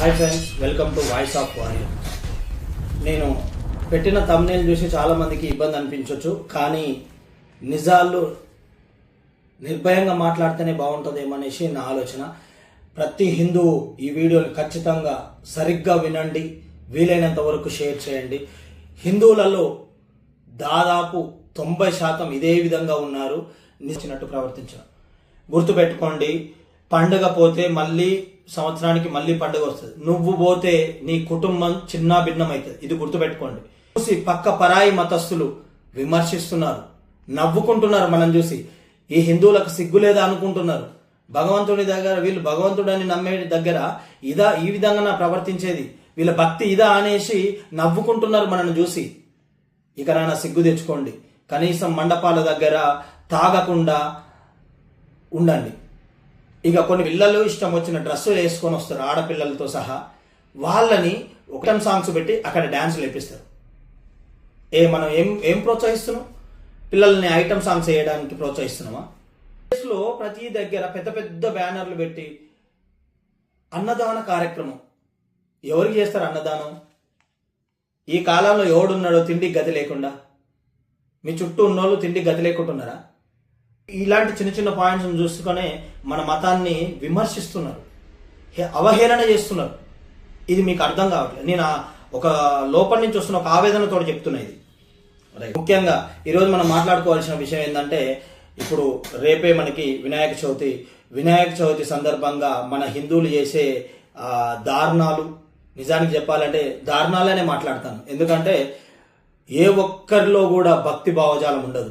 Hi friends welcome to voice of warrior నేను పెట్టిన thumbnail చూసి చాలామందికి ఇబ్బంది అనిపించవచ్చు కానీ నిజాలు నిర్భయంగా మాట్లాడితేనే బాగుంటుందేమనేసి నా ఆలోచన. ప్రతి హిందువు ఈ వీడియోని ఖచ్చితంగా సరిగ్గా వినండి వీలైనంత వరకు షేర్ చేయండి. హిందువులలో దాదాపు తొంభై శాతం ఇదే విధంగా ఉన్నారు. నిచ్చినట్టు ప్రవర్తించారు. గుర్తుపెట్టుకోండి పండగ పోతే మళ్ళీ సంవత్సరానికి మళ్ళీ పండుగ వస్తుంది. నువ్వు పోతే నీ కుటుంబం చిన్న భిన్నం ఇది గుర్తుపెట్టుకోండి. చూసి పక్క పరాయి మతస్థులు విమర్శిస్తున్నారు. నవ్వుకుంటున్నారు మనం చూసి. ఈ హిందువులకు సిగ్గు లేదా అనుకుంటున్నారు. భగవంతుడి దగ్గర వీళ్ళు భగవంతుడని నమ్మే దగ్గర ఇదా ఈ విధంగా నా ప్రవర్తించేది? వీళ్ళ భక్తి ఇదా అనేసి నవ్వుకుంటున్నారు మనల్ని చూసి. ఇక నాన్న సిగ్గు తెచ్చుకోండి. కనీసం మండపాల దగ్గర తాగకుండా ఉండండి. ఇక కొన్ని పిల్లలు ఇష్టం వచ్చిన డ్రెస్సులు వేసుకొని వస్తారు ఆడపిల్లలతో సహా. వాళ్ళని ఒకటం సాంగ్స్ పెట్టి అక్కడ డ్యాన్స్ లేపిస్తారు ఏ మనం ఏం ఏం ప్రోత్సహిస్తున్నాం? పిల్లల్ని ఐటమ్ సాంగ్స్ వేయడానికి ప్రోత్సహిస్తున్నామా? లో ప్రతి దగ్గర పెద్ద పెద్ద బ్యానర్లు పెట్టి అన్నదాన కార్యక్రమం. ఎవరికి చేస్తారు అన్నదానం? ఈ కాలంలో ఎవడున్నాడో తిండి గది లేకుండా? మీ చుట్టూ ఉన్నోళ్ళు తిండి గది లేకుండా ఉన్నారా ఇలాంటి చిన్న చిన్న పాయింట్స్ చూసుకొని మన మతాన్ని విమర్శిస్తున్నారు. హే- అవహేళన చేస్తున్నారు. ఇది మీకు అర్థం కావట్లేదు. నేను ఒక లోపల నుంచి వస్తున్న ఒక ఆవేదనతో చెప్తున్నా ఇది. ముఖ్యంగా ఈరోజు మనం మాట్లాడుకోవాల్సిన విషయం ఏంటంటే ఇప్పుడు రేపే మనకి వినాయక చవితి. వినాయక చవితి సందర్భంగా మన హిందువులు చేసే దారుణాలు. నిజానికి చెప్పాలంటే దారుణాలనే మాట్లాడతాను. ఎందుకంటే ఏ ఒక్కరిలో కూడా భక్తి భావజాలం ఉండదు.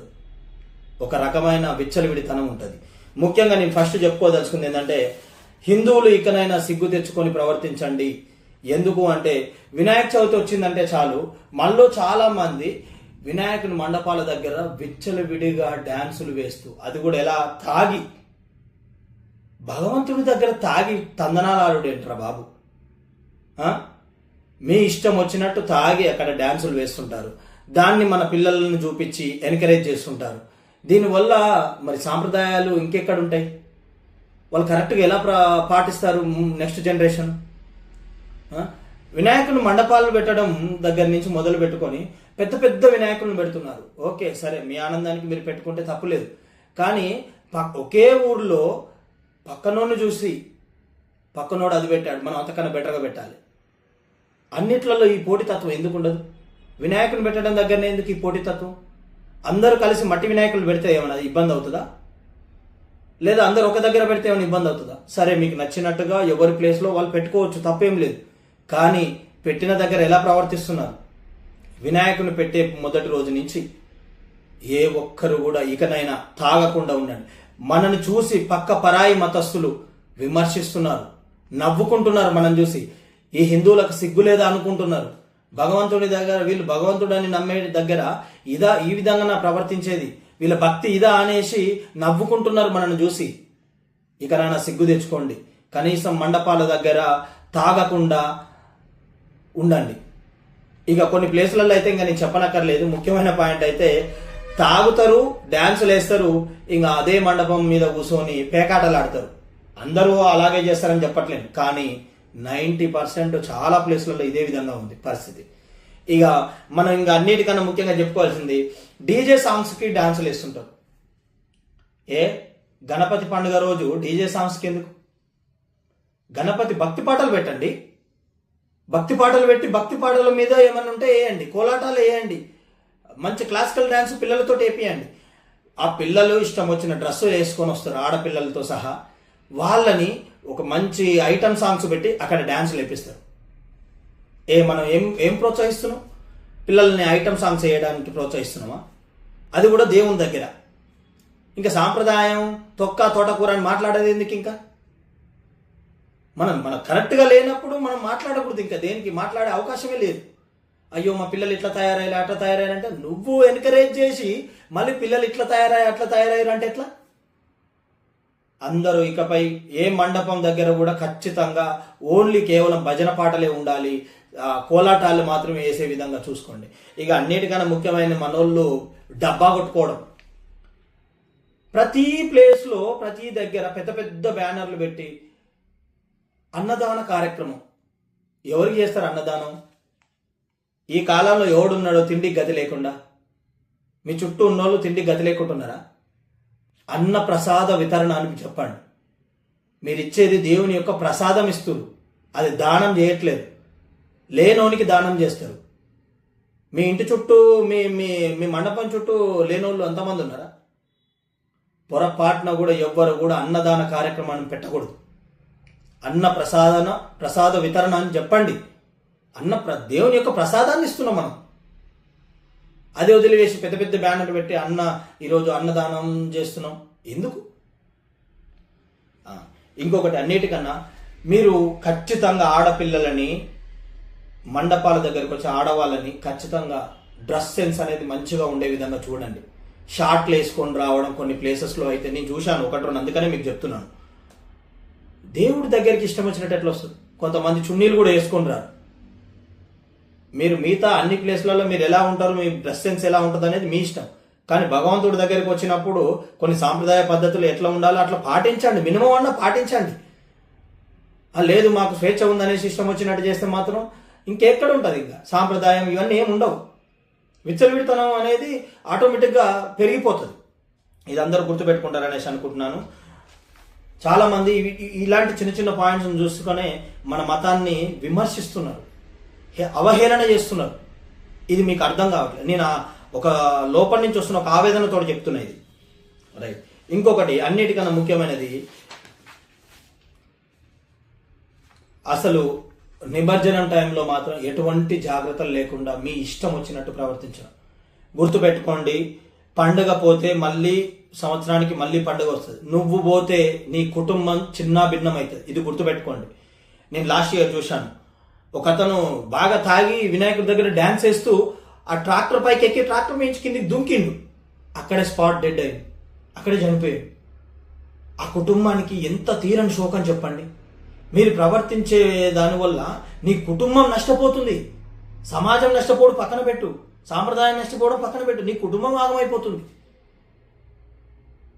ఒక రకమైన విచ్చలవిడితనం ఉంటుంది. ముఖ్యంగా నేను ఫస్ట్ చెప్పుకోదలుచుకుంది ఏంటంటే హిందువులు ఇకనైనా సిగ్గు తెచ్చుకొని ప్రవర్తించండి. ఎందుకు అంటే వినాయక చవితి వచ్చిందంటే చాలు. మనలో చాలా మంది వినాయకుని మండపాల దగ్గర విచ్చలవిడిగా డ్యాన్సులు వేస్తూ అది కూడా ఎలా? తాగి. భగవంతుడి దగ్గర తాగి తందనాలాడుడేంట్రా బాబు? మీ ఇష్టం వచ్చినట్టు తాగి అక్కడ డ్యాన్సులు వేస్తుంటారు. దాన్ని మన పిల్లలను చూపించి ఎంకరేజ్ చేస్తుంటారు. దీనివల్ల మరి సాంప్రదాయాలు ఇంకెక్కడ ఉంటాయి వాళ్ళు కరెక్ట్గా ఎలా పాటిస్తారు నెక్స్ట్ జనరేషన్? వినాయకుని మండపాలు పెట్టడం దగ్గర నుంచి మొదలు పెట్టుకొని పెద్ద పెద్ద వినాయకులను పెడుతున్నారు. ఓకే సరే మీ ఆనందానికి మీరు పెట్టుకుంటే తప్పులేదు కానీ ఒకే ఊర్లో పక్కనోడిని చూసి పక్కనోడు అది పెట్టాడు మనం అంతకన్నా బెటర్గా పెట్టాలి. అన్నిట్లలో ఈ పోటీతత్వం ఎందుకు ఉండదు? వినాయకుని పెట్టడం దగ్గరనే ఎందుకు ఈ పోటీతత్వం? అందరూ కలిసి మట్టి వినాయకులు పెడితే ఏమైనా ఇబ్బంది అవుతుందా? లేదా అందరూ ఒక దగ్గర పెడితే ఏమైనా ఇబ్బంది అవుతుందా? సరే మీకు నచ్చినట్టుగా ఎవరి ప్లేస్లో వాళ్ళు పెట్టుకోవచ్చు తప్పేం లేదు. కానీ పెట్టిన దగ్గర ఎలా ప్రవర్తిస్తున్నారు? వినాయకుని పెట్టే మొదటి రోజు నుంచి ఏ ఒక్కరు కూడా ఇకనైనా తాగకుండా ఉండండి. మనని చూసి పక్క పరాయి మతస్థులు విమర్శిస్తున్నారు నవ్వుకుంటున్నారు మనం చూసి. ఈ హిందువులకు సిగ్గు లేదా అనుకుంటున్నారు? భగవంతుడి దగ్గర వీళ్ళు భగవంతుడని నమ్మే దగ్గర ఇదా ఈ విధంగా నా ప్రవర్తించేది. వీళ్ళ భక్తి ఇదా అనేసి నవ్వుకుంటున్నారు మనల్ని చూసి. ఇక నాన్న సిగ్గు తెచ్చుకోండి. కనీసం మండపాల దగ్గర తాగకుండా ఉండండి. ఇక కొన్ని ప్లేసులలో అయితే ఇంకా నేను చెప్పనక్కర్లేదు. ముఖ్యమైన పాయింట్ అయితే తాగుతారు డ్యాన్సులు వేస్తారు ఇంకా అదే మండపం మీద కూర్చొని పేకాటలు ఆడతారు అందరూ అలాగే చేస్తారని చెప్పట్లేదు. కానీ నైంటీ పర్సెంట్ చాలా ప్లేస్లలో ఇదే విధంగా ఉంది పరిస్థితి. ఇక మనం ఇంకా అన్నిటికన్నా ముఖ్యంగా చెప్పుకోవాల్సింది డీజే సాంగ్స్కి డాన్సులు వేస్తుంటారు. ఏ? గణపతి పండుగ రోజు డీజే సాంగ్స్కి ఎందుకు? గణపతి భక్తి పాటలు పెట్టండి. భక్తి పాటలు పెట్టి భక్తి పాటల మీద ఏమన్నా ఉంటే వేయండి కోలాటాలు వేయండి మంచి క్లాసికల్ డ్యాన్స్ పిల్లలతో వేపియండి. ఆ పిల్లలు ఇష్టం వచ్చిన డ్రెస్సులు వేసుకొని వస్తారు ఆడపిల్లలతో సహా. వాళ్ళని ఒక మంచి ఐటమ్ సాంగ్స్ పెట్టి అక్కడ డ్యాన్స్ లేపిస్తారు. ఏ మనం ఏం ఏం ప్రోత్సహిస్తున్నాం? పిల్లల్ని ఐటమ్ సాంగ్స్ వేయడానికి ప్రోత్సహిస్తున్నామా? అది కూడా దేవుని దగ్గర. ఇంకా సాంప్రదాయం తొక్క తోటకూర అని మాట్లాడేది ఎందుకు ఇంకా? మనం మనం కరెక్ట్గా లేనప్పుడు మనం మాట్లాడకూడదు ఇంకా. దేనికి? మాట్లాడే అవకాశమే లేదు. అయ్యో మా పిల్లలు ఇట్లా తయారయ్యారు అట్లా తయారయ్యారంటే నువ్వు ఎన్కరేజ్ చేసి మళ్ళీ పిల్లలు ఇట్లా తయారయ్యారు అట్లా తయారయ్యారు అంటే ఎట్లా? అందరూ ఇకపై ఏ మండపం దగ్గర కూడా ఖచ్చితంగా ఓన్లీ కేవలం భజన పాటలే ఉండాలి కోలాటాలు మాత్రమే వేసే విధంగా చూసుకోండి. ఇక అన్నిటికన్నా ముఖ్యమైన మనోళ్ళు డబ్బా కొట్టుకోవడం. ప్రతి ప్లేస్లో ప్రతి దగ్గర పెద్ద పెద్ద బ్యానర్లు పెట్టి అన్నదాన కార్యక్రమం. ఎవరికి చేస్తారు అన్నదానం? ఈ కాలంలో ఎవడున్నాడో తిండి గతి లేకుండా? మీ చుట్టూ ఉన్నోళ్ళు తిండి గతి లేకుండా ఉన్నారా అన్న ప్రసాద వితరణ అని చెప్పండి. మీరు ఇచ్చేది దేవుని యొక్క ప్రసాదం ఇస్తురు. అది దానం చేయట్లేదు. లేనోనికి దానం చేస్తారు. మీ ఇంటి చుట్టూ మీ మీ మీ మండపం చుట్టూ లేనోళ్ళు ఎంతమంది ఉన్నారా? పొరపాటున కూడా ఎవ్వరు కూడా అన్నదాన కార్యక్రమాన్ని పెట్టకూడదు. అన్న ప్రసాదన ప్రసాద వితరణ అని చెప్పండి. అన్న ప్ర దేవుని యొక్క ప్రసాదాన్ని ఇస్తున్నాం మనం. అది వదిలివేసి పెద్ద పెద్ద బ్యానర్ పెట్టి అన్న ఈరోజు అన్నదానం చేస్తున్నాం. ఎందుకు? ఇంకొకటి అన్నిటికన్నా మీరు ఖచ్చితంగా ఆడపిల్లలని మండపాల దగ్గరకు వచ్చి ఆడవాళ్ళని ఖచ్చితంగా డ్రెస్ సెన్స్ అనేది మంచిగా ఉండే విధంగా చూడండి. షార్ట్లు వేసుకొని రావడం కొన్ని ప్లేసెస్లో అయితే నేను చూశాను ఒకటి రెండు అందుకనే మీకు చెప్తున్నాను. దేవుడి దగ్గరికి ఇష్టం వచ్చినట్టు ఎట్లా వస్తుంది? కొంతమంది చున్నీలు కూడా వేసుకొని రారు. మీరు మిగతా అన్ని ప్లేస్లలో మీరు ఎలా ఉంటారు మీ డ్రెస్ సెన్స్ ఎలా ఉంటుంది అనేది మీ ఇష్టం. కానీ భగవంతుడి దగ్గరికి వచ్చినప్పుడు కొన్ని సాంప్రదాయ పద్ధతులు ఎట్లా ఉండాలో అట్లా పాటించండి. మినిమం అన్న పాటించండి. లేదు మాకు స్వేచ్ఛ ఉందనేసి ఇష్టం వచ్చినట్టు చేస్తే మాత్రం ఇంకెక్కడ ఉంటుంది ఇంకా? సాంప్రదాయం ఇవన్నీ ఏమి ఉండవు. విచ్చలవిడితనం అనేది ఆటోమేటిక్గా పెరిగిపోతుంది. ఇది అందరూ గుర్తుపెట్టుకుంటారనేసి అనుకుంటున్నాను. చాలామంది ఇలాంటి చిన్న చిన్న పాయింట్స్ చూసుకొని మన మతాన్ని విమర్శిస్తున్నారు. అవహేళన చేస్తున్నారు. ఇది మీకు అర్థం కావట్లేదు. నేను ఒక లోపల నుంచి వస్తున్న ఒక ఆవేదనతో చెప్తున్నా ఇది. రైట్ ఇంకొకటి అన్నిటికన్నా ముఖ్యమైనది అసలు నిమజ్జనం టైంలో మాత్రం ఎటువంటి జాగ్రత్తలు లేకుండా మీ ఇష్టం వచ్చినట్టు ప్రవర్తించడం. గుర్తుపెట్టుకోండి పండగ పోతే మళ్ళీ సంవత్సరానికి మళ్ళీ పండుగ వస్తుంది. నువ్వు పోతే నీ కుటుంబం చిన్న భిన్నం అవుతుంది. ఇది గుర్తుపెట్టుకోండి. నేను లాస్ట్ ఇయర్ చూశాను. ఒక అతను బాగా తాగి వినాయకుడి దగ్గర డ్యాన్స్ వేస్తూ ఆ ట్రాక్టర్ పైకి ఎక్కి ట్రాక్టర్ మించి కిందికి దుంకిండు. అక్కడే స్పాట్ డెడ్ అయింది. అక్కడే చనిపోయాడు. ఆ కుటుంబానికి ఎంత తీరని శోకం చెప్పండి. మీరు ప్రవర్తించే దానివల్ల నీ కుటుంబం నష్టపోతుంది. సమాజం నష్టపోవడం పక్కన పెట్టు. సాంప్రదాయం నష్టపోవడం పక్కన పెట్టు. నీ కుటుంబం ఆగమైపోతుంది.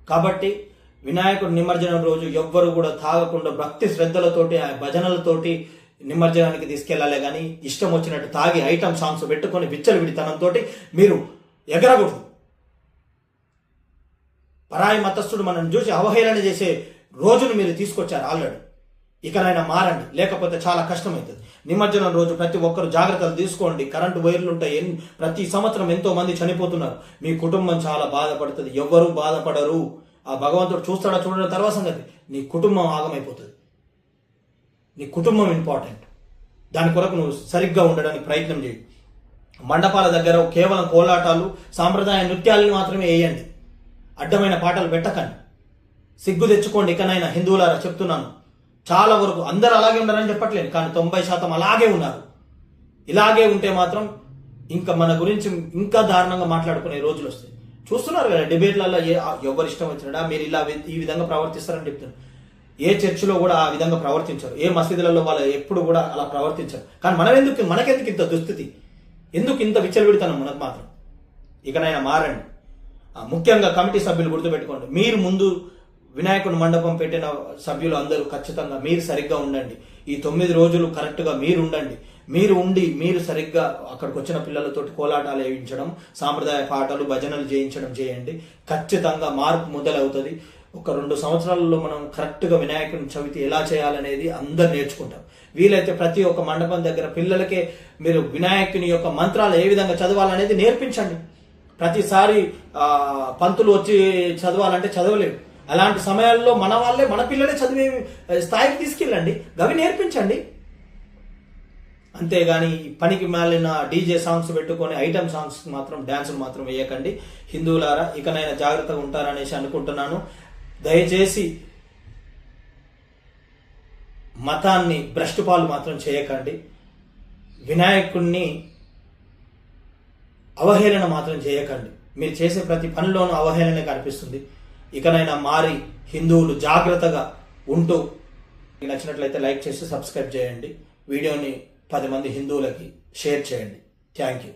కాబట్టి వినాయకుడి నిమజ్జనం రోజు ఎవ్వరు కూడా తాగకుండా భక్తి శ్రద్ధలతోటి ఆ భజనలతోటి నిమజ్జనానికి తీసుకెళ్ళాలే కానీ ఇష్టం వచ్చినట్టు తాగి ఐటమ్ సాంగ్స్ పెట్టుకొని విచ్చలు విడితనంతో మీరు ఎగరకూడదు పరాయి మతస్థుడు మనం చూసి అవహేళన చేసే రోజును మీరు తీసుకొచ్చారు ఆల్రెడీ. ఇకనైనా మారండి లేకపోతే చాలా కష్టమవుతుంది నిమజ్జనం రోజు ప్రతి ఒక్కరు జాగ్రత్తలు తీసుకోండి. కరెంటు వైర్లు ఉంటాయి ప్రతి సంవత్సరం ఎంతో మంది చనిపోతున్నారు. మీ కుటుంబం చాలా బాధపడుతుంది. ఎవ్వరూ బాధపడరు. ఆ భగవంతుడు చూస్తాడా చూడడం తర్వాత సంగతి. నీ కుటుంబం ఆగమైపోతుంది. నీ కుటుంబం ఇంపార్టెంట్. దాని కొరకు నువ్వు సరిగ్గా ఉండడానికి ప్రయత్నం చేయి. మండపాల దగ్గర కేవలం కోలాటాలు సాంప్రదాయ నృత్యాలను మాత్రమే వేయండి. అడ్డమైన పాటలు పెట్టకండి. సిగ్గు తెచ్చుకోండి ఇకనైనా హిందువులారా చెప్తున్నాను. చాలా వరకు అందరు అలాగే ఉన్నారని చెప్పట్లేదు కానీ తొంభై శాతం అలాగే ఉన్నారు. ఇలాగే ఉంటే మాత్రం ఇంకా మన గురించి ఇంకా దారుణంగా మాట్లాడుకునే రోజులు వస్తాయి. చూస్తున్నారు కదా డిబేట్లలో ఎవరు ఇష్టం వచ్చినడా మీరు ఇలా ఈ విధంగా ప్రవర్తిస్తారని చెప్తున్నారు. ఏ చర్చిలో కూడా ఆ విధంగా ప్రవర్తించరు. ఏ మసీదులలో వాళ్ళు ఎప్పుడు కూడా అలా ప్రవర్తించరు. కానీ మనం ఎందుకు మనకెందుకు ఇంత దుస్థితి? ఎందుకు ఇంత విచ్చలవిడితనం మనకు మాత్రం? ఇకనైనా మారండి. ముఖ్యంగా కమిటీ సభ్యులు గుర్తుపెట్టుకోండి. మీరు ముందు వినాయకుని మండపం పెట్టిన సభ్యులు అందరూ ఖచ్చితంగా మీరు సరిగ్గా ఉండండి. ఈ తొమ్మిది రోజులు కరెక్ట్గా మీరు ఉండండి. మీరు ఉండి మీరు సరిగ్గా అక్కడికి వచ్చిన పిల్లలతోటి కోలాటాలు వేయించడం సాంప్రదాయ పాటలు భజనలు చేయించడం చేయండి. ఖచ్చితంగా మార్పు మొదలవుతుంది. ఒక రెండు సంవత్సరాలలో మనం కరెక్ట్గా వినాయకుని చవితి ఎలా చేయాలనేది అందరు నేర్చుకుంటాం వీలైతే ప్రతి ఒక్క మండపం దగ్గర పిల్లలకే మీరు వినాయకుని యొక్క మంత్రాలు ఏ విధంగా చదవాలనేది నేర్పించండి. ప్రతిసారి పంతులు వచ్చి చదవాలంటే చదవలేడు అలాంటి సమయాల్లో మన వాళ్ళే మన పిల్లలే చదివే స్థాయికి తీసుకెళ్ళండి. గవి నేర్పించండి. అంతేగాని పనికి మాలిన డీజే సాంగ్స్ పెట్టుకొని ఐటమ్ సాంగ్స్ మాత్రం డ్యాన్సులు మాత్రం వేయకండి. హిందువులారా ఇకనైనా జాగ్రత్తగా ఉంటారనేసి అనుకుంటున్నాను. దయచేసి మతాన్ని భ్రష్టుపాలు మాత్రం చేయకండి. వినాయకుణ్ణి అవహేళన మాత్రం చేయకండి. మీరు చేసే ప్రతి పనిలోనూ అవహేళన కనిపిస్తుంది. ఇకనైనా మారి హిందువులు జాగ్రత్తగా ఉంటూ మీకు నచ్చినట్లయితే లైక్ చేసి సబ్స్క్రైబ్ చేయండి. వీడియోని పది మంది హిందువులకి షేర్ చేయండి. Thank you.